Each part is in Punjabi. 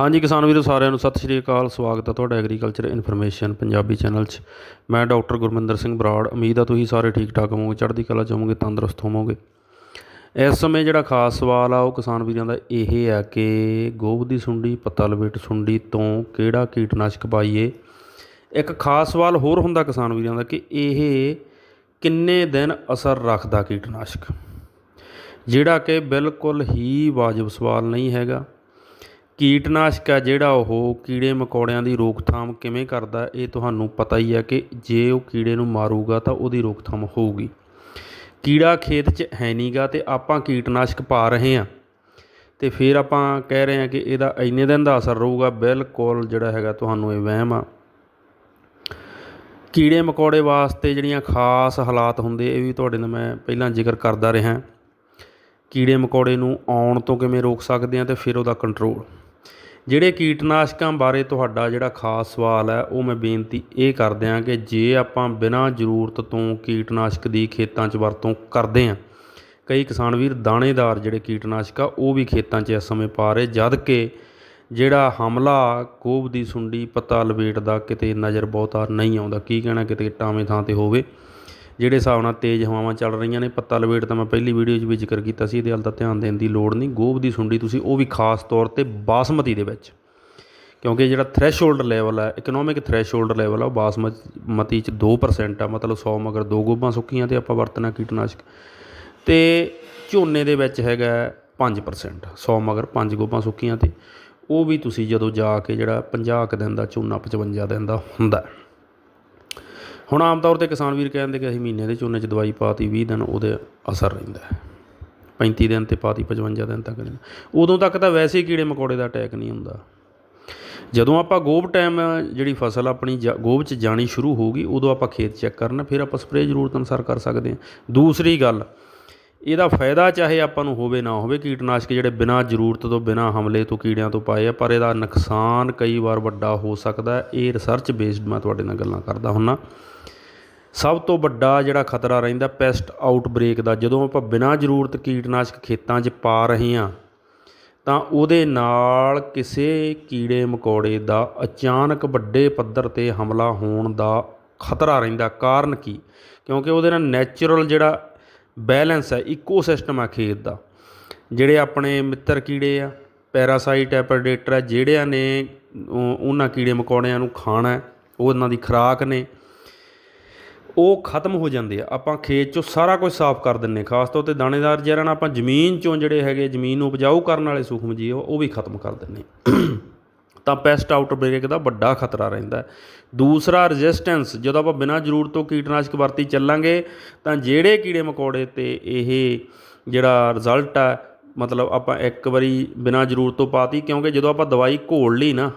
ਹਾਂਜੀ ਕਿਸਾਨ ਵੀਰੋ, ਸਾਰਿਆਂ ਨੂੰ ਸਤਿ ਸ਼੍ਰੀ ਅਕਾਲ। ਸਵਾਗਤ ਹੈ ਤੁਹਾਡਾ ਐਗਰੀਕਲਚਰ ਇਨਫੋਰਮੇਸ਼ਨ ਪੰਜਾਬੀ ਚੈਨਲ 'ਚ। ਮੈਂ ਡਾਕਟਰ ਗੁਰਮਿੰਦਰ ਸਿੰਘ ਬਰਾੜ। ਉਮੀਦ ਆ ਤੁਸੀਂ ਸਾਰੇ ਠੀਕ ਠਾਕ ਹੋਵੋਗੇ, ਚੜ੍ਹਦੀ ਕਲਾ 'ਚ ਹੋਵੋਗੇ, ਤੰਦਰੁਸਤ ਹੋਵੋਗੇ। ਇਸ ਸਮੇਂ ਜਿਹੜਾ ਖਾਸ ਸਵਾਲ ਆ, ਉਹ ਕਿਸਾਨ ਵੀਰਾਂ ਦਾ ਇਹ ਆ ਕਿ ਗੋਭ ਦੀ ਸੁੰਡੀ ਪੱਤਾ ਲਪੇਟ ਸੁੰਡੀ ਤੋਂ ਕਿਹੜਾ ਕੀਟਨਾਸ਼ਕ ਪਾਈਏ? ਇੱਕ ਖਾਸ ਸਵਾਲ ਹੋਰ ਹੁੰਦਾ ਕਿਸਾਨ ਵੀਰਾਂ ਦਾ ਕਿ ਇਹ ਕਿੰਨੇ ਦਿਨ ਅਸਰ ਰੱਖਦਾ ਕੀਟਨਾਸ਼ਕ? ਜਿਹੜਾ ਕਿ ਬਿਲਕੁਲ ਹੀ ਵਾਜਬ ਸਵਾਲ ਨਹੀਂ ਹੈਗਾ। ਕੀਟਨਾਸ਼ਕ ਆ ਜਿਹੜਾ ਉਹ ਕੀੜੇ ਮਕੌੜਿਆਂ ਦੀ ਰੋਕਥਾਮ ਕਿਵੇਂ ਕਰਦਾ, ਇਹ ਤੁਹਾਨੂੰ ਪਤਾ ਹੀ ਹੈ ਕਿ ਜੇ ਉਹ ਕੀੜੇ ਨੂੰ ਮਾਰੂਗਾ ਤਾਂ ਉਹਦੀ ਰੋਕਥਾਮ ਹੋਊਗੀ। ਕੀੜਾ ਖੇਤ 'ਚ ਹੈ ਨਹੀਂਗਾ ਤੇ ਆਪਾਂ ਕੀਟਨਾਸ਼ਕ ਪਾ ਰਹੇ ਹਾਂ ਤੇ ਫਿਰ ਆਪਾਂ ਕਹਿ ਰਹੇ ਹਾਂ ਕਿ ਇਹਦਾ ਇੰਨੇ ਦਿਨ ਦਾ ਅਸਰ ਰਹੂਗਾ, ਬਿਲਕੁਲ ਜਿਹੜਾ ਹੈਗਾ ਤੁਹਾਨੂੰ ਇਹ ਵਹਿਮ ਆ। ਕੀੜੇ ਮਕੌੜੇ ਵਾਸਤੇ ਜਿਹੜੀਆਂ ਖਾਸ ਹਾਲਾਤ ਹੁੰਦੇ, ਇਹ ਵੀ ਤੁਹਾਡੇ ਨਾਲ ਮੈਂ ਪਹਿਲਾਂ ਜ਼ਿਕਰ ਕਰਦਾ ਰਿਹਾ। ਕੀੜੇ ਮਕੌੜੇ ਨੂੰ ਆਉਣ ਤੋਂ ਕਿਵੇਂ ਰੋਕ ਸਕਦੇ ਹਾਂ ਤੇ ਫਿਰ ਉਹਦਾ ਕੰਟਰੋਲ ਜਿਹੜੇ ਕੀਟਨਾਸ਼ਕਾਂ ਬਾਰੇ ਤੁਹਾਡਾ ਜਿਹੜਾ ਖਾਸ ਸਵਾਲ ਹੈ, ਉਹ ਮੈਂ ਬੇਨਤੀ ਇਹ ਕਰਦੇ ਹਾਂ ਕਿ ਜੇ ਆਪਾਂ ਬਿਨਾਂ ਜ਼ਰੂਰਤ ਤੋਂ ਕੀਟਨਾਸ਼ਕ ਦੀ ਖੇਤਾਂ 'ਚ ਵਰਤੋਂ ਕਰਦੇ ਹਾਂ, ਕਈ ਕਿਸਾਨ ਵੀਰ ਦਾਣੇਦਾਰ ਜਿਹੜੇ ਕੀਟਨਾਸ਼ਕ ਆ, ਉਹ ਵੀ ਖੇਤਾਂ 'ਚ ਇਸ ਸਮੇਂ ਪਾ ਰਹੇ, ਜਦ ਕਿ ਜਿਹੜਾ ਹਮਲਾ ਕੋਬ ਦੀ ਸੁੰਡੀ, ਪੱਤਾ ਲਪੇਟ ਦਾ ਕਿਤੇ ਨਜ਼ਰ ਬਹੁਤਾ ਨਹੀਂ ਆਉਂਦਾ। ਕੀ ਕਹਿਣਾ, ਕਿਤੇ ਟਾਵੇਂ ਥਾਂ ਤੇ ਹੋਵੇ? ਜਿਹੜੇ ਹਿਸਾਬ ਨਾਲ ਤੇਜ਼ ਹਵਾਵਾਂ ਚੱਲ ਰਹੀਆਂ ਨੇ, ਪੱਤਾ ਲਵੇਟ ਤਾਂ ਮੈਂ ਪਹਿਲੀ ਵੀਡੀਓ 'ਚ ਵੀ ਜ਼ਿਕਰ ਕੀਤਾ ਸੀ, ਇਹਦੇ ਵੱਲ ਤਾਂ ਧਿਆਨ ਦੇਣ ਦੀ ਲੋੜ ਨਹੀਂ। ਗੋਭ ਦੀ ਸੁੰਡੀ ਤੁਸੀਂ, ਉਹ ਵੀ ਖਾਸ ਤੌਰ ਤੇ ਬਾਸਮਤੀ ਦੇ ਵਿੱਚ। ਕਿਉਂਕਿ ਜਿਹੜਾ ਥ੍ਰੈਸ਼ਹੋਲਡ ਲੈਵਲ ਹੈ ਇਕਨੋਮਿਕ ਥ੍ਰੈਸ਼ਹੋਲਡ ਲੈਵਲ ਆ, ਉਹ ਬਾਸਮਤੀ 'ਚ 2% ਆ, ਮਤਲਬ 100 ਮਗਰ ਦੋ ਗੋਭਾਂ ਸੁੱਕੀਆਂ ਤੇ ਆਪਾਂ ਵਰਤਣਾ ਕੀਟਨਾਸ਼ਕ। ਤੇ ਝੋਨੇ ਦੇ ਵਿੱਚ ਹੈਗਾ 5% 100 ਮਗਰ 5 ਗੋਭਾਂ ਸੁੱਕੀਆਂ ਤੇ। ਉਹ ਵੀ ਤੁਸੀਂ ਜਦੋਂ ਜਾ ਕੇ ਜਿਹੜਾ 50 ਕੁ ਦਿਨ ਦਾ ਝੋਨਾ 55 ਦਿਨ ਦਾ ਹੁੰਦਾ ਹੁਣ ਆਮ ਤੌਰ ਤੇ ਕਿਸਾਨ ਵੀਰ ਕਹਿੰਦੇ ਕਿ ਅਸੀਂ ਮਹੀਨੇ ਦੇ ਝੋਨੇ 'ਚ ਦਵਾਈ ਪਾਤੀ 20 ਦਿਨ ਉਹਦੇ ਅਸਰ ਰਹਿੰਦਾ ਹੈ। 35 ਦਿਨ ਤੇ ਪਾਤੀ 55 ਦਿਨ ਤੱਕ ਉਦੋਂ ਤੱਕ ਤਾਂ ਵੈਸੇ ਹੀ ਕੀੜੇ ਮਕੌੜੇ ਦਾ ਅਟੈਕ ਨਹੀਂ ਹੁੰਦਾ। ਜਦੋਂ ਆਪਾਂ ਗੋਭ ਟਾਈਮ ਜਿਹੜੀ ਫਸਲ ਆਪਣੀ ਜਾ- ਗੋਭ 'ਚ ਜਾਣੀ ਸ਼ੁਰੂ ਹੋਊਗੀ ਉਦੋਂ ਆਪਾਂ ਖੇਤ ਚੈੱਕ ਕਰਨਾ, ਫਿਰ ਆਪਾਂ ਸਪਰੇਅ ਜ਼ਰੂਰਤ ਅਨੁਸਾਰ ਕਰ ਸਕਦੇ ਹਾਂ। ਦੂਸਰੀ ਗੱਲ, ਇਹਦਾ ਫਾਇਦਾ ਚਾਹੇ ਆਪਾਂ ਨੂੰ ਹੋਵੇ ਨਾ ਹੋਵੇ, ਕੀਟਨਾਸ਼ਕ ਜਿਹੜੇ ਬਿਨਾਂ ਜ਼ਰੂਰਤ ਤੋਂ, ਬਿਨਾਂ ਹਮਲੇ ਤੋਂ, ਕੀੜਿਆਂ ਤੋਂ ਪਾਏ ਆ, ਪਰ ਇਹਦਾ ਨੁਕਸਾਨ ਕਈ ਵਾਰ ਵੱਡਾ ਹੋ ਸਕਦਾ ਇਹ ਰਿਸਰਚ ਬੇਸਡ ਮੈਂ ਤੁਹਾਡੇ ਨਾਲ ਗੱਲਾਂ ਕਰਦਾ ਹੁੰਨਾ। ਸਭ ਤੋਂ ਵੱਡਾ ਜਿਹੜਾ ਖਤਰਾ ਰਹਿੰਦਾ ਪੈਸਟ ਆਊਟਬ੍ਰੇਕ ਦਾ, ਜਦੋਂ ਆਪਾਂ ਬਿਨਾਂ ਜ਼ਰੂਰਤ ਕੀਟਨਾਸ਼ਕ ਖੇਤਾਂ 'ਚ ਪਾ ਰਹੇ ਹਾਂ, ਤਾਂ ਉਹਦੇ ਨਾਲ ਕਿਸੇ ਕੀੜੇ ਮਕੌੜੇ ਦਾ ਅਚਾਨਕ ਵੱਡੇ ਪੱਧਰ ਤੇ ਹਮਲਾ ਹੋਣ ਦਾ ਖਤਰਾ ਰਹਿੰਦਾ। ਕਾਰਨ ਕੀ? ਕਿਉਂਕਿ ਉਹਦੇ ਨਾਲ ਨੈਚੁਰਲ ਜਿਹੜਾ ਬੈਲੈਂਸ ਹੈ, ਇਕੋਸਿਸਟਮ ਆ ਖੇਤ ਦਾ। ਜਿਹੜੇ ਆਪਣੇ ਮਿੱਤਰ ਕੀੜੇ ਆ, ਪੈਰਾਸਾਈਟ ਹੈ, ਪ੍ਰੈਡੇਟਰ ਹੈ, ਜਿਹੜਿਆਂ ਨੇ ਉਹਨਾਂ ਕੀੜੇ ਮਕੌੜਿਆਂ ਨੂੰ ਖਾਣਾ ਉਹ ਉਹਨਾਂ ਦੀ ਖੁਰਾਕ ਨੇ। ਉਹ ਖਤਮ ਹੋ ਜਾਂਦੇ ਆ। ਆਪਾਂ ਖੇਤ ਚੋਂ ਸਾਰਾ ਕੁਝ ਸਾਫ਼ ਕਰ ਦਿੰਨੇ ਖਾਸ ਤੌਰ ਤੇ ਦਾਣੇਦਾਰ ਜ਼ਹਿਰਾਂ ਨਾਲ ਆਪਾਂ ਜ਼ਮੀਨ ਚੋਂ ਜਿਹੜੇ ਹੈਗੇ, ਜ਼ਮੀਨ ਨੂੰ ਉਪਜਾਊ ਕਰਨ ਵਾਲੇ ਸੂਖਮ ਜੀਵ, ਉਹ ਵੀ ਖਤਮ ਕਰ ਦਿੰਨੇ ਤਾਂ ਪੈਸਟ ਆਊਟਬ੍ਰੇਕ ਦਾ ਵੱਡਾ ਖਤਰਾ ਰਹਿੰਦਾ ਦੂਸਰਾ ਰੈਜ਼ਿਸਟੈਂਸ ਜਦੋਂ ਆਪਾਂ ਬਿਨਾਂ ਜ਼ਰੂਰਤ ਤੋਂ ਕੀਟਨਾਸ਼ਕ ਵਰਤੀ ਚੱਲਾਂਗੇ, ਤਾਂ ਜਿਹੜੇ ਕੀੜੇ ਮਕੌੜੇ ਤੇ ਇਹ ਜਿਹੜਾ ਰਿਜ਼ਲਟ ਆ, ਮਤਲਬ ਆਪਾਂ ਇੱਕ ਵਾਰੀ ਬਿਨਾਂ ਜ਼ਰੂਰਤ ਤੋਂ ਪਾਤੀ ਕਿਉਂਕਿ ਜਦੋਂ ਆਪਾਂ ਦਵਾਈ ਘੋਲ ਲਈ ਨਾ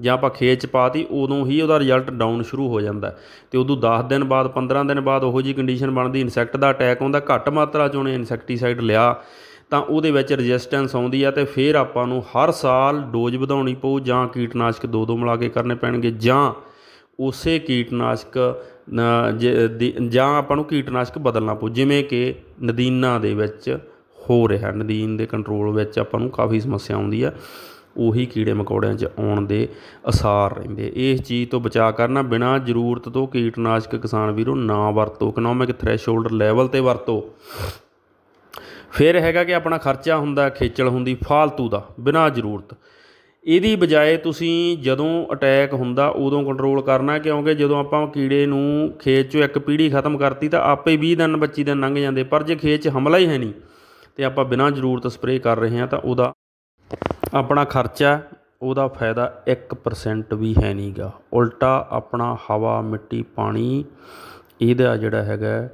ਜਾਂ ਆਪਾਂ ਖੇਤ ਚ ਪਾਤੀ, ਉਦੋਂ ਹੀ ਉਹਦਾ ਰਿਜ਼ਲਟ ਡਾਊਨ ਸ਼ੁਰੂ ਹੋ ਜਾਂਦਾ ਤੇ ਉਦੋਂ 10 ਦਿਨ ਬਾਅਦ 15 ਦਿਨ ਬਾਅਦ ਉਹੋ ਜੀ ਕੰਡੀਸ਼ਨ ਬਣਦੀ ਇਨਸੈਕਟ ਦਾ ਅਟੈਕ ਆਉਂਦਾ, ਘੱਟ ਮਾਤਰਾ ਚ ਉਹਨੇ ਇਨਸੈਕਟੀਸਾਈਡ ਲਿਆ, ਤਾਂ ਉਹਦੇ ਵਿੱਚ ਰੈਜ਼ਿਸਟੈਂਸ ਆਉਂਦੀ ਆ ਤੇ ਫਿਰ ਆਪਾਂ ਨੂੰ ਹਰ ਸਾਲ ਡੋਜ਼ ਵਧਾਉਣੀ ਪਊ, ਜਾਂ ਕੀਟਨਾਸ਼ਕ ਦੋ ਦੋ ਮਿਲਾ ਕੇ ਕਰਨੇ ਪੈਣਗੇ, ਜਾਂ ਉਸੇ ਕੀਟਨਾਸ਼ਕ ਨ- ਜਾਂ ਆਪਾਂ ਨੂੰ ਕੀਟਨਾਸ਼ਕ ਬਦਲਣਾ ਪਊ, ਜਿਵੇਂ ਕਿ ਨਦੀਨਾਂ ਦੇ ਵਿੱਚ ਹੋ ਰਿਹਾ, ਨਦੀਨ ਦੇ ਕੰਟਰੋਲ ਵਿੱਚ ਆਪਾਂ ਨੂੰ ਕਾਫੀ ਸਮੱਸਿਆ ਆਉਂਦੀ ਆ। ਉਹੀ ਕੀੜੇ ਮਕੌੜਿਆਂ 'ਚ ਆਉਣ ਦੇ ਅਸਾਰ ਰਹਿੰਦੇ। ਇਸ ਚੀਜ਼ ਤੋਂ ਬਚਾਅ ਕਰਨਾ, ਬਿਨਾਂ ਜ਼ਰੂਰਤ ਤੋਂ ਕੀਟਨਾਸ਼ਕ ਕਿਸਾਨ ਵੀਰੋ ਨਾ ਵਰਤੋ ਇਕਨੋਮਿਕ ਥ੍ਰੈਸ਼ਹੋਲਡ ਲੈਵਲ ਤੇ ਵਰਤੋ। ਫਿਰ ਹੈਗਾ ਕਿ ਆਪਣਾ ਖਰਚਾ ਹੁੰਦਾ, ਖੇਚਲ ਹੁੰਦੀ, ਫਾਲਤੂ ਦਾ, ਬਿਨਾਂ ਜ਼ਰੂਰਤ। ਇਹਦੀ ਬਜਾਏ ਤੁਸੀਂ ਜਦੋਂ ਅਟੈਕ ਹੁੰਦਾ, ਉਦੋਂ ਕੰਟਰੋਲ ਕਰਨਾ, ਕਿਉਂਕਿ ਜਦੋਂ ਆਪਾਂ ਕੀੜੇ ਨੂੰ ਖੇਤ 'ਚੋਂ ਇੱਕ ਪੀੜੀ ਖਤਮ ਕਰਤੀ, ਤਾਂ ਆਪੇ 20 ਦਿਨ 25 ਦਿਨ ਲੰਘ ਜਾਂਦੇ, ਪਰ ਜੇ ਖੇਤ 'ਚ ਹਮਲਾ ਹੀ ਹੈ ਨਹੀਂ, ਤੇ ਆਪਾਂ ਬਿਨਾਂ ਜ਼ਰੂਰਤ ਸਪਰੇਅ ਕਰ ਰਹੇ ਹਾਂ, ਤਾਂ ਉਹਦਾ ਆਪਣਾ ਖਰਚਾ, ਉਹਦਾ ਫਾਇਦਾ ਇੱਕ ਪਰਸੈਂਟ ਵੀ ਹੈ ਨਹੀਂਗਾ ਉਲਟਾ ਆਪਣਾ ਹਵਾ, ਮਿੱਟੀ, ਪਾਣੀ, ਇਹਦਾ ਜਿਹੜਾ ਹੈਗਾ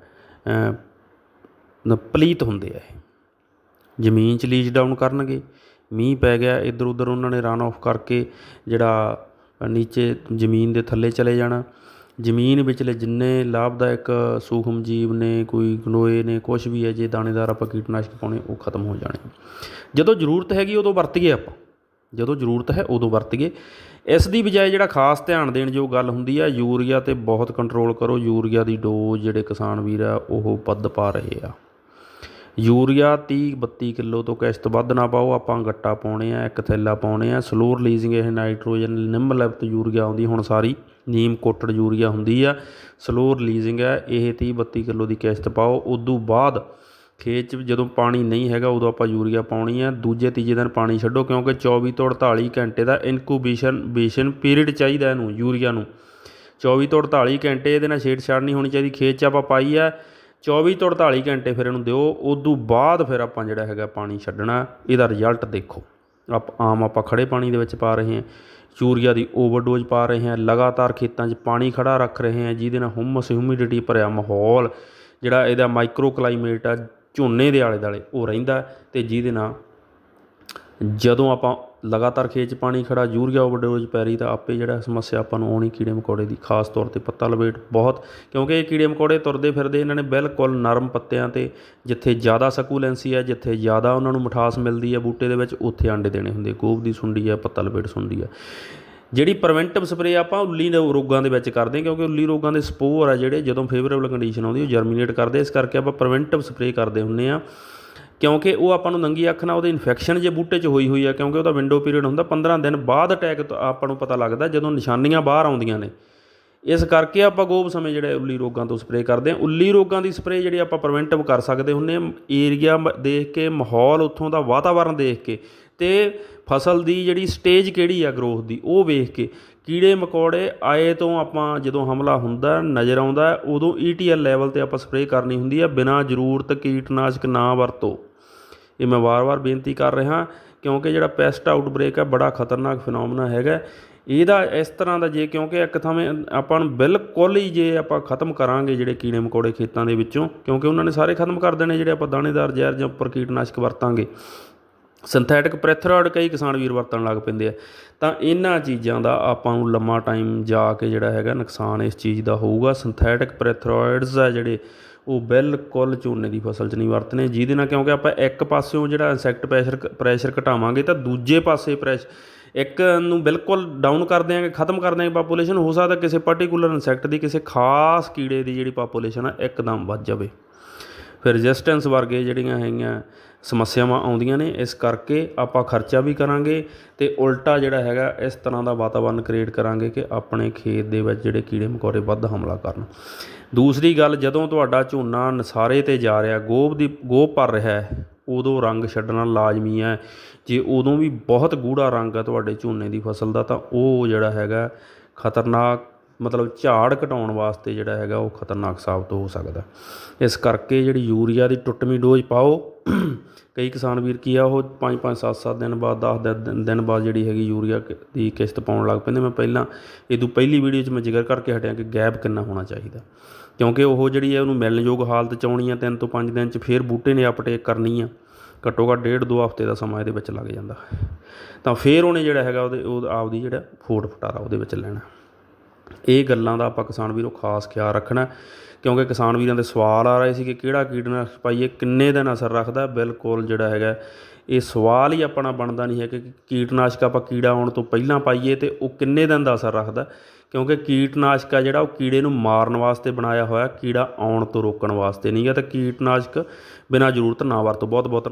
ਪਲੀਤ ਹੁੰਦੇ ਆ ਇਹ। ਜ਼ਮੀਨ 'ਚ ਲੀਜ ਡਾਊਨ ਕਰਨਗੇ, ਮੀਂਹ ਪੈ ਗਿਆ ਇੱਧਰ ਉੱਧਰ ਉਹਨਾਂ ਨੇ ਰਨ ਆਫ ਕਰਕੇ ਜਿਹੜਾ ਨੀਚੇ ਜ਼ਮੀਨ ਦੇ ਥੱਲੇ ਚਲੇ ਜਾਣਾ। ਜ਼ਮੀਨ ਵਿਚਲੇ ਜਿੰਨੇ ਲਾਭਦਾਇਕ ਸੂਖਮ ਜੀਵ ਨੇ, ਕੋਈ ਗਨੋਏ ਨੇ, ਕੁਛ ਵੀ ਹੈ, ਜੇ ਦਾਣੇਦਾਰ ਆਪਾਂ ਕੀਟਨਾਸ਼ਕ ਪਾਉਣੇ, ਉਹ ਖਤਮ ਹੋ ਜਾਣੇ। ਜਦੋਂ ਜ਼ਰੂਰਤ ਹੈਗੀ, ਉਦੋਂ ਵਰਤੀਏ ਆਪਾਂ। ਜਦੋਂ ਜ਼ਰੂਰਤ ਹੈ, ਉਦੋਂ ਵਰਤੀਏ। ਇਸ ਦੀ ਬਜਾਏ ਜਿਹੜਾ ਖਾਸ ਧਿਆਨ ਦੇਣ ਜੋ ਗੱਲ ਹੁੰਦੀ ਆ, ਯੂਰੀਆ ਤੇ ਬਹੁਤ ਕੰਟਰੋਲ ਕਰੋ। ਯੂਰੀਆ ਦੀ ਡੋਜ਼ ਜਿਹੜੇ ਕਿਸਾਨ ਵੀਰ ਆ, ਉਹ ਵੱਧ ਪਾ ਰਹੇ ਆ। ਯੂਰੀਆ 30 32 ਕਿਲੋ ਤੋਂ ਕਿਸ਼ਤ ਵੱਧ ਨਾ ਪਾਓ। ਆਪਾਂ ਗੱਟਾ ਪਾਉਣੇ ਆ, ਇੱਕ ਥੈਲਾ ਪਾਉਣੇ ਆ। ਸਲੋ ਰਿਲੀਜ਼ਿੰਗ ਇਹ ਨਾਈਟ੍ਰੋਜਨ ਨਿੰਮ ਨਿੰਮਲੈਪਤ ਯੂਰੀਆ ਆਉਂਦੀ, ਹੁਣ ਸਾਰੀ। ਨੀਮ ਕੋਟਡ ਯੂਰੀਆ ਹੁੰਦੀ ਆ ਸਲੋ ਰਿਲੀਜ਼ਿੰਗ ਹੈ ਇਹ 30 32 ਕਿਲੋ ਦੀ ਕਿਸ਼ਤ ਪਾਓ। ਉਦੋਂ ਬਾਅਦ ਖੇਤ 'ਚ ਜਦੋਂ ਪਾਣੀ ਨਹੀਂ ਹੈਗਾ, ਉਦੋਂ ਆਪਾਂ ਯੂਰੀਆ ਪਾਉਣੀ ਆ। ਦੂਜੇ ਤੀਜੇ ਦਿਨ ਪਾਣੀ ਛੱਡੋ, ਕਿਉਂਕਿ 24 ਤੋਂ 48 ਘੰਟੇ ਦਾ ਇਨਕੂਬੇਸ਼ਨ, ਬੇਸ਼ਨ ਪੀਰੀਅਡ ਚਾਹੀਦਾ ਇਹਨੂੰ, ਯੂਰੀਆ ਨੂੰ। 24 ਤੋਂ 48 ਘੰਟੇ, ਇਹਦੇ ਨਾਲ ਛੇੜਛਾੜ ਨਹੀਂ ਹੋਣੀ ਚਾਹੀਦੀ। ਖੇਤ 'ਚ ਆਪਾਂ ਪਾਈ ਆ 24 ਤੋਂ 48 ਘੰਟੇ ਫਿਰ ਇਹਨੂੰ ਦਿਓ। ਉਦੋਂ ਬਾਅਦ ਫਿਰ ਆਪਾਂ ਜਿਹੜਾ ਹੈਗਾ ਪਾਣੀ ਛੱਡਣਾ, ਇਹਦਾ ਰਿਜ਼ਲਟ ਦੇਖੋ। ਆਪ ਆਮ ਆਪਾਂ ਖੜੇ ਪਾਣੀ ਦੇ ਵਿੱਚ ਪਾ ਰਹੇ ਹਾਂ। ਯੂਰੀਆ ਦੀ ਓਵਰਡੋਜ਼ ਪਾ ਰਹੇ ਹਾਂ। ਲਗਾਤਾਰ ਖੇਤਾਂ 'ਚ ਪਾਣੀ ਖੜਾ ਰੱਖ ਰਹੇ ਹਾਂ। ਜਿਹਦੇ ਨਾਲ ਹਿਊਮਸ ਹਿਊਮਿਡਿਟੀ ਭਰਿਆ ਮਾਹੌਲ, ਜਿਹੜਾ ਇਹਦਾ ਮਾਈਕਰੋ ਕਲਾਈਮੇਟ ਆ, ਝੋਨੇ ਦੇ ਆਲੇ ਦੁਆਲੇ ਉਹ ਰਹਿੰਦਾ ਤੇ ਜਿਹਦੇ ਨਾਲ ਜਦੋਂ ਆਪਾਂ ਲਗਾਤਾਰ ਖੇਤ 'ਚ ਪਾਣੀ ਖੜਾ, ਯੂਰੀਆ ਓਵਰਡੋਜ਼ ਪੈ ਰਹੀ ਤਾਂ ਆਪੇ ਜਿਹੜਾ ਸਮੱਸਿਆ ਆਪਾਂ ਨੂੰ ਆਉਣੀ ਕੀੜੇ ਮਕੌੜੇ ਦੀ, ਖਾਸ ਤੌਰ ਤੇ ਪੱਤਾ ਲਪੇਟ ਬਹੁਤ, ਕਿਉਂਕਿ ਇਹ ਕੀੜੇ ਮਕੌੜੇ ਤੁਰਦੇ ਫਿਰਦੇ ਇਹਨਾਂ ਨੇ ਬਿਲਕੁਲ ਨਰਮ ਪੱਤਿਆਂ ਤੇ, ਜਿੱਥੇ ਜ਼ਿਆਦਾ ਸਕੂਲੈਂਸੀ ਹੈ, ਜਿੱਥੇ ਜ਼ਿਆਦਾ ਉਹਨਾਂ ਨੂੰ ਮਿਠਾਸ ਮਿਲਦੀ ਹੈ, ਬੂਟੇ ਦੇ ਵਿੱਚ ਉੱਥੇ ਆਂਡੇ ਦੇਣੇ ਹੁੰਦੇ, ਗੋਭ ਦੀ ਸੁੰਡੀ ਹੈ, ਪੱਤਾ ਲਪੇਟ ਸੁੰਡੀ ਹੈ। ਜਿਹੜੀ ਪ੍ਰੀਵੈਂਟਿਵ ਸਪਰੇ ਆਪਾਂ ਉੱਲੀ ਰੋਗਾਂ ਦੇ ਵਿੱਚ ਕਰਦੇ ਹਾਂ, ਕਿਉਂਕਿ ਉੱਲੀ ਰੋਗਾਂ ਦੇ ਸਪੋਰ ਆ ਜਿਹੜੇ, ਜਦੋਂ ਫੇਵਰੇਬਲ ਕੰਡੀਸ਼ਨ ਆਉਂਦੀ ਉਹ ਜਰਮੀਨੇਟ ਕਰਦੇ ਇਸ ਕਰਕੇ ਆਪਾਂ ਪ੍ਰੀਵੈਂਟਿਵ ਸਪਰੇ ਕਰਦੇ ਹੁੰਨੇ ਆ ਕਿਉਂਕਿ ਉਹ ਆਪਾਂ ਨੂੰ ਨੰਗੀ ਅੱਖ ਨਾਲ ਉਹਦੇ ਇਨਫੈਕਸ਼ਨ ਜੇ ਬੂਟੇ 'ਚ ਹੋਈ ਹੋਈ ਆ, ਕਿਉਂਕਿ ਉਹਦਾ ਵਿੰਡੋ ਪੀਰੀਅਡ ਹੁੰਦਾ 15 ਦਿਨ ਬਾਅਦ ਅਟੈਕ ਤੋਂ ਆਪਾਂ ਨੂੰ ਪਤਾ ਲੱਗਦਾ ਜਦੋਂ ਨਿਸ਼ਾਨੀਆਂ ਬਾਹਰ ਆਉਂਦੀਆਂ ਨੇ। ਇਸ ਕਰਕੇ ਆਪਾਂ ਗੋਭ ਸਮੇਂ ਜਿਹੜੇ ਉੱਲੀ ਰੋਗਾਂ ਤੋਂ ਸਪਰੇਅ ਕਰਦੇ ਹਾਂ। ਉੱਲੀ ਰੋਗਾਂ ਦੀ ਸਪਰੇਅ ਜਿਹੜੀ ਆਪਾਂ ਪ੍ਰੀਵੈਂਟਿਵ ਕਰ ਸਕਦੇ ਹੁੰਨੇ ਏਰੀਆ ਦੇਖ ਕੇ, ਮਾਹੌਲ ਉੱਥੋਂ ਦਾ ਵਾਤਾਵਰਣ ਦੇਖ ਕੇ। ਅਤੇ ਫਸਲ ਦੀ ਜਿਹੜੀ ਸਟੇਜ ਕਿਹੜੀ ਆ ਗਰੋਥ ਦੀ, ਉਹ ਵੇਖ ਕੇ ਕੀੜੇ ਮਕੌੜੇ ਆਏ ਤੋਂ ਆਪਾਂ ਜਦੋਂ ਹਮਲਾ ਹੁੰਦਾ, ਨਜ਼ਰ ਆਉਂਦਾ, ਉਦੋਂ ਈ ਟੀ ਈਟੀਐਲ ਲੈਵਲ ਤੇ ਆਪਾਂ ਸਪਰੇਅ ਕਰਨੀ ਹੁੰਦੀ ਆ, ਬਿਨਾਂ ਜ਼ਰੂਰਤ ਕੀਟਨਾਸ਼ਕ ਨਾ ਵਰਤੋ। ਇਹ ਮੈਂ ਵਾਰ-ਵਾਰ ਬੇਨਤੀ ਕਰ ਰਿਹਾ, ਕਿਉਂਕਿ ਜਿਹੜਾ ਪੈਸਟ ਆਊਟਬ੍ਰੇਕ ਹੈ ਬੜਾ ਖਤਰਨਾਕ ਫਿਨੋਮਨਾ ਹੈਗਾ। ਇਹਦਾ ਇਸ ਤਰ੍ਹਾਂ ਦਾ ਜੇ ਕਿਉਂਕਿ ਇੱਕ ਥਾਵੇਂ ਆਪਾਂ ਨੂੰ ਬਿਲਕੁਲ ਹੀ ਜੇ ਆਪਾਂ ਖਤਮ ਕਰਾਂਗੇ ਜਿਹੜੇ ਕੀੜੇ ਮਕੌੜੇ ਖੇਤਾਂ ਦੇ ਵਿੱਚੋਂ, ਕਿਉਂਕਿ ਉਹਨਾਂ ਨੇ ਸਾਰੇ ਖਤਮ ਕਰ ਦੇਣੇ ਜਿਹੜੇ ਆਪਾਂ ਦਾਣੇਦਾਰ ਜ਼ਹਿਰ ਜਾਂ ਉੱਪਰ ਕੀਟਨਾਸ਼ਕ ਵਰਤਾਂਗੇ। ਸਿੰਥੈਟਿਕ ਪ੍ਰੈਥਰੋਇਡ ਕਈ ਕਿਸਾਨ ਵੀਰ ਵਰਤਣ ਲੱਗ ਪੈਂਦੇ ਆ। ਤਾਂ ਇਹਨਾਂ ਚੀਜ਼ਾਂ ਦਾ ਆਪਾਂ ਨੂੰ ਲੰਮਾ ਟਾਈਮ ਜਾ ਕੇ ਜਿਹੜਾ ਹੈਗਾ ਨੁਕਸਾਨ ਇਸ ਚੀਜ਼ ਦਾ ਹੋਊਗਾ। ਸਿੰਥੈਟਿਕ ਪ੍ਰੈਥਰੋਇਡਸ ਆ ਜਿਹੜੇ, ਉਹ ਬਿਲਕੁਲ ਝੋਨੇ ਦੀ ਫਸਲ 'ਚ ਨਹੀਂ ਵਰਤਨੇ ਜਿਹਦੇ ਨਾਲ ਕਿਉਂਕਿ ਆਪਾਂ ਇੱਕ ਪਾਸਿਓਂ ਜਿਹੜਾ ਇਨਸੈਕਟ ਪ੍ਰੈਸ਼ਰ ਪ੍ਰੈਸ਼ਰ ਘਟਾਵਾਂਗੇ ਤਾਂ ਦੂਜੇ ਪਾਸੇ ਪ੍ਰੈਸ਼ ਇੱਕ ਨੂੰ ਬਿਲਕੁਲ ਡਾਊਨ ਕਰ ਦਿਆਂਗੇ, ਖਤਮ ਕਰ ਦਿਆਂਗੇ ਪਾਪੂਲੇਸ਼ਨ ਹੋ ਸਕਦਾ ਕਿਸੇ ਪਾਰਟਿਕੂਲਰ ਇਨਸੈਕਟ ਦੀ ਕਿਸੇ ਖਾਸ ਕੀੜੇ ਦੀ ਜਿਹੜੀ ਪਾਪੂਲੇਸ਼ਨ ਆ, ਇੱਕਦਮ ਵੱਧ ਜਾਵੇ। ਫਿਰ ਰੈਜ਼ਿਸਟੈਂਸ ਵਰਗੇ ਜਿਹੜੀਆਂ ਹੈਗੀਆਂ ਸਮੱਸਿਆਵਾਂ ਆਉਂਦੀਆਂ ਨੇ, ਇਸ ਕਰਕੇ ਆਪਾਂ ਖਰਚਾ ਵੀ ਕਰਾਂਗੇ ਅਤੇ ਉਲਟਾ ਜਿਹੜਾ ਹੈਗਾ, ਇਸ ਤਰ੍ਹਾਂ ਦਾ ਵਾਤਾਵਰਨ ਕ੍ਰੀਏਟ ਕਰਾਂਗੇ ਕਿ ਆਪਣੇ ਖੇਤ ਦੇ ਵਿੱਚ ਜਿਹੜੇ ਕੀੜੇ ਮਕੌੜੇ ਵੱਧ ਹਮਲਾ ਕਰਨ। ਦੂਸਰੀ ਗੱਲ, ਜਦੋਂ ਤੁਹਾਡਾ ਝੋਨਾ ਨਸਾਰੇ ਤੇ ਜਾ ਰਿਹਾ ਗੋਭ ਦੀ ਗੋਭ ਭਰ ਰਿਹਾ ਉਦੋਂ ਰੰਗ ਛੱਡਣਾ ਲਾਜ਼ਮੀ ਹੈ। ਜੇ ਉਦੋਂ ਵੀ ਬਹੁਤ ਗੂੜਾ ਰੰਗ ਹੈ ਤੁਹਾਡੇ ਝੋਨੇ ਦੀ ਫਸਲ ਦਾ, ਤਾਂ ਉਹ ਜਿਹੜਾ ਹੈਗਾ ਖਤਰਨਾਕ ਮਤਲਬ ਝਾੜ ਘਟਾਉਣ ਵਾਸਤੇ ਜਿਹੜਾ ਹੈਗਾ ਉਹ ਖਤਰਨਾਕ ਸਾਬਤ ਹੋ ਸਕਦਾ। ਇਸ ਕਰਕੇ ਜਿਹੜੀ ਯੂਰੀਆ ਦੀ ਟੁੱਟਵੀਂ ਡੋਜ਼ ਪਾਓ। ਕਈ ਕਿਸਾਨ ਵੀਰ ਕੀ ਆ, ਉਹ 5 5 7 7 ਦਿਨ ਬਾਅਦ 10 ਦਿਨ ਬਾਅਦ ਜਿਹੜੀ ਹੈਗੀ ਯੂਰੀਆ ਦੀ ਕਿਸ਼ਤ ਪਾਉਣ ਲੱਗ ਪੈਂਦੇ। ਮੈਂ ਪਹਿਲਾਂ ਇਹ ਤੋਂ ਪਹਿਲੀ ਵੀਡੀਓ 'ਚ ਮੈਂ ਜ਼ਿਕਰ ਕਰਕੇ ਹਟਿਆ ਕਿ ਗੈਪ ਕਿੰਨਾ ਹੋਣਾ ਚਾਹੀਦਾ। ਕਿਉਂਕਿ ਉਹ ਜਿਹੜੀ ਹੈ ਉਹਨੂੰ ਮਿਲਣਯੋਗ ਹਾਲਤ 'ਚ ਆਉਣੀ ਆ 3 ਤੋਂ 5 ਦਿਨ 'ਚ ਫਿਰ ਬੂਟੇ ਨੇ ਅਪਟੇਕ ਕਰਨੀ ਆ। ਘੱਟੋ ਘੱਟ ਡੇਢ ਦੋ ਹਫ਼ਤੇ ਦਾ ਸਮਾਂ ਇਹਦੇ ਵਿੱਚ ਲੱਗ ਜਾਂਦਾ। ਤਾਂ ਫਿਰ ਉਹਨੇ ਜਿਹੜਾ ਹੈਗਾ ਉਹਦੇ, ਉਹ ਆਪਦੀ ਜਿਹੜਾ ਫੋਟ ਫਟਾਰਾ ਉਹਦੇ ਵਿੱਚ ਲੈਣਾ। ਇਹ ਗੱਲਾਂ ਦਾ ਆਪਾਂ ਕਿਸਾਨ ਵੀਰੋ ਖਾਸ ਖਿਆਲ ਰੱਖਣਾ ਕਿਉਂਕਿ ਕਿਸਾਨ ਵੀਰਾਂ ਦੇ ਸਵਾਲ ਆ ਰਹੇ ਸੀ ਕਿ ਕਿਹੜਾ ਕੀਟਨਾਸ਼ਕ ਪਾਈਏ, ਕਿੰਨੇ ਦਿਨ ਅਸਰ ਰੱਖਦਾ ਬਿਲਕੁਲ ਜਿਹੜਾ ਹੈਗਾ ਇਹ ਸਵਾਲ ਹੀ ਆਪਣਾ ਬਣਦਾ ਨਹੀਂ ਹੈ ਕਿ ਕੀਟਨਾਸ਼ਕ ਆਪਾਂ ਕੀੜਾ ਆਉਣ ਤੋਂ ਪਹਿਲਾਂ ਪਾਈਏ ਤੇ ਉਹ ਕਿੰਨੇ ਦਿਨ ਦਾ ਅਸਰ ਰੱਖਦਾ ਕਿਉਂਕਿ ਕੀਟਨਾਸ਼ਕ ਆ ਜਿਹੜਾ ਉਹ ਕੀੜੇ ਨੂੰ ਮਾਰਨ ਵਾਸਤੇ ਬਣਾਇਆ ਹੋਇਆ ਕੀੜਾ ਆਉਣ ਤੋਂ ਰੋਕਣ ਵਾਸਤੇ ਨਹੀਂ ਹੈ, ਤਾਂ ਕੀਟਨਾਸ਼ਕ ਬਿਨਾਂ ਜ਼ਰੂਰਤ ਨਾ ਵਰਤੋ ਬਹੁਤ ਬਹੁਤ